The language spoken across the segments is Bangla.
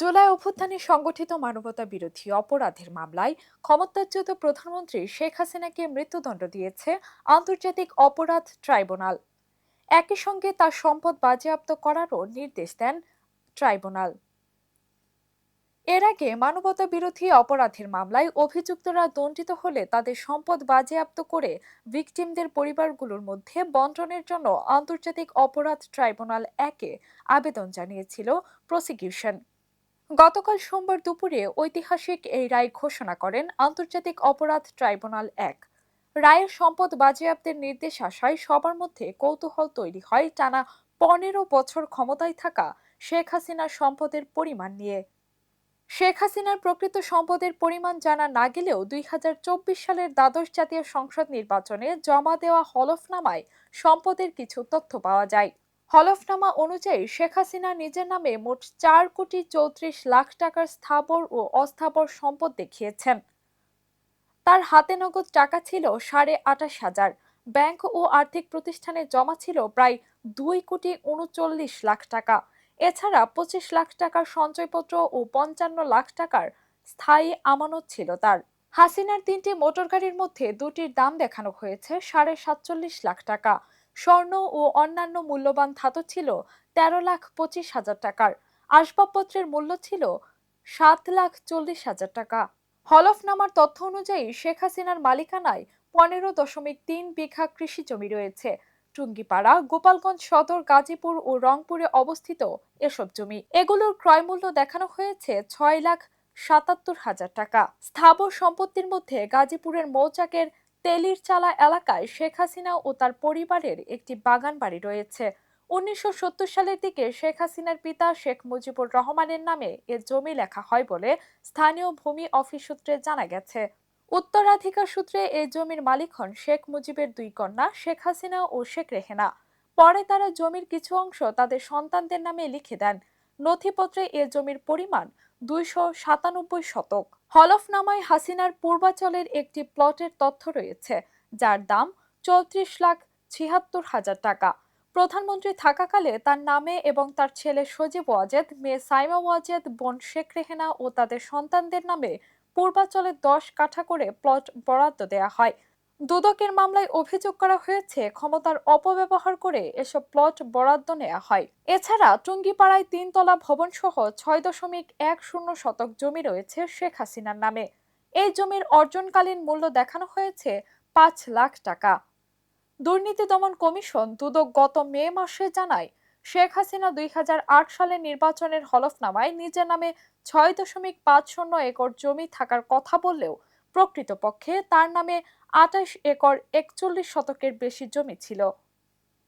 জুলাই অভ্যুত্থানে সংগঠিত মানবতা বিরোধী অপরাধের মামলায় ক্ষমতাচ্যুত প্রধানমন্ত্রী শেখ হাসিনাকে মৃত্যুদণ্ড দিয়েছে আন্তর্জাতিক অপরাধ ট্রাইব্যুনাল। একই সঙ্গে তার সম্পদ বাজেয়াপ্ত করারও নির্দেশ দেন ট্রাইব্যুনাল। এর আগে মানবতা বিরোধী অপরাধের মামলায় অভিযুক্তরা দণ্ডিত হলে তাদের সম্পদ বাজেয়াপ্ত করে ভিকটিমদের পরিবারগুলোর মধ্যে বন্টনের জন্য আন্তর্জাতিক অপরাধ ট্রাইব্যুনাল একে আবেদন জানিয়েছিল প্রসিকিউশন। গতকাল সোমবার দুপুরে ঐতিহাসিক এই রায় ঘোষণা করেন আন্তর্জাতিক অপরাধ ট্রাইব্যুনাল এক। রায়ের সম্পদ বাজেয়াপ্তের নির্দেশ আসায় সবার মধ্যে কৌতূহল তৈরি হয় টানা পনেরো বছর ক্ষমতায় থাকা শেখ হাসিনার সম্পদের পরিমাণ নিয়ে। শেখ হাসিনার প্রকৃত সম্পদের পরিমাণ জানা না গেলেও দুই হাজার চব্বিশ সালের দ্বাদশ জাতীয় সংসদ নির্বাচনে জমা দেওয়া হলফনামায় সম্পদের কিছু তথ্য পাওয়া যায়। হলফনামা অনুযায়ী শেখ হাসিনা নিজের নামে মোট চার কোটি চৌত্রিশ লাখ টাকার স্থাবর ও অস্থাবর সম্পদ দেখিয়েছেন। তার হাতে নগদ টাকা ছিল সাড়ে আঠাশ হাজার। ব্যাংক ও আর্থিক প্রতিষ্ঠানে জমা ছিল প্রায় দুই কোটি উনচল্লিশ লাখ টাকা। এছাড়া পঁচিশ লাখ টাকার সঞ্চয়পত্র ও পঞ্চান্ন লাখ টাকার স্থায়ী আমানত ছিল তার। হাসিনার তিনটি মোটরগাড়ির মধ্যে দুটির দাম দেখানো হয়েছে সাড়ে সাতচল্লিশ লাখ টাকা। স্বর্ণ ও অন্যান্য মূল্যবান ধাতু ছিল তেরো লাখ পঁচিশ হাজার টাকার। আসবাবপত্রের মূল্য ছিল সাত লাখ চল্লিশ হাজার টাকা। হলফনামার তথ্য অনুযায়ী শেখ হাসিনার মালিকানায় পনেরো দশমিক তিন বিঘা কৃষি জমি রয়েছে। টুঙ্গিপাড়া, গোপালগঞ্জ সদর, গাজীপুর ও রংপুরে অবস্থিত এসব জমি। এগুলোর ক্রয় মূল্য দেখানো হয়েছে ছয় লাখ সাতাত্তর হাজার টাকা। স্থাবর সম্পত্তির মধ্যে গাজীপুরের মৌচাকের তেলির চালা এলাকায় শেখ হাসিনা ও তার পরিবারের একটি বাগান বাড়ি রয়েছে। উনিশশো সত্তর সালের দিকে শেখ হাসিনার পিতা শেখ মুজিবুর রহমানের নামে এ জমি লেখা হয় বলে স্থানীয় ভূমি অফিস সূত্রে জানা গেছে। উত্তরাধিকার সূত্রে এই জমির মালিক হন শেখ মুজিবের দুই কন্যা, শেখ হাসিনা ও শেখ রেহেনা। পরে তারা জমির কিছু অংশ তাদের সন্তানদের নামে লিখে দেন। নথিপত্রে এ জমির পরিমাণ দুইশো সাতানব্বই শতক। হলফনামায় হাসিনার পূর্বাচলের একটি প্লটের তথ্য রয়েছে, যার দাম চৌত্রিশ লাখ ছিয়াত্তর হাজার টাকা। প্রধানমন্ত্রী থাকাকালে তার নামে এবং তার ছেলে সজীব ওয়াজেদ, মেয়ে সাইমা ওয়াজেদ, বোন শেখ রেহেনা ও তাদের সন্তানদের নামে পূর্বাচলে দশ কাঠা করে প্লট বরাদ্দ দেয়া হয়। দুদকের মামলায় অভিযোগ করা হয়েছে, ক্ষমতার অপব্যবহার করে এসব প্লট বরাদ্দ নেওয়া হয়। এছাড়া টুঙ্গিপাড়ায় তিনতলা ভবন সহ ছয় দশমিক এক শূন্য শতক জমি রয়েছে শেখ হাসিনার নামে। এই জমির অর্জনকালীন মূল্য দেখানো হয়েছে পাঁচ লাখ টাকা। দুর্নীতি দমন কমিশন দুদক গত মে মাসে জানায়, শেখ হাসিনা দুই হাজার আট সালের নির্বাচনের হলফনামায় নিজের নামে ছয় দশমিক পাঁচ শূন্য একর জমি থাকার কথা বললেও প্রকৃতপক্ষে তার নামে আঠাশ একর একচল্লিশ শতকের বেশি জমি ছিল।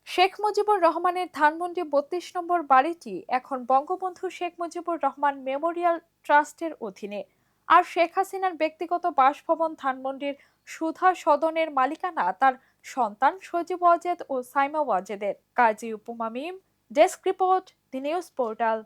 শেখ মুজিবুর রহমানের ধানমন্ডি বত্রিশ নম্বর বাড়িটি এখন বঙ্গবন্ধু শেখ মুজিবুর রহমান মেমোরিয়াল ট্রাস্টের অধীনে আর শেখ হাসিনার ব্যক্তিগত বাসভবন ধানমন্ডির সুধা সদনের মালিকানা তার সন্তান সজীব ওয়াজেদ ও Saima ওয়াজেদের। Kazi Upoma Mim, desk report, the news portal.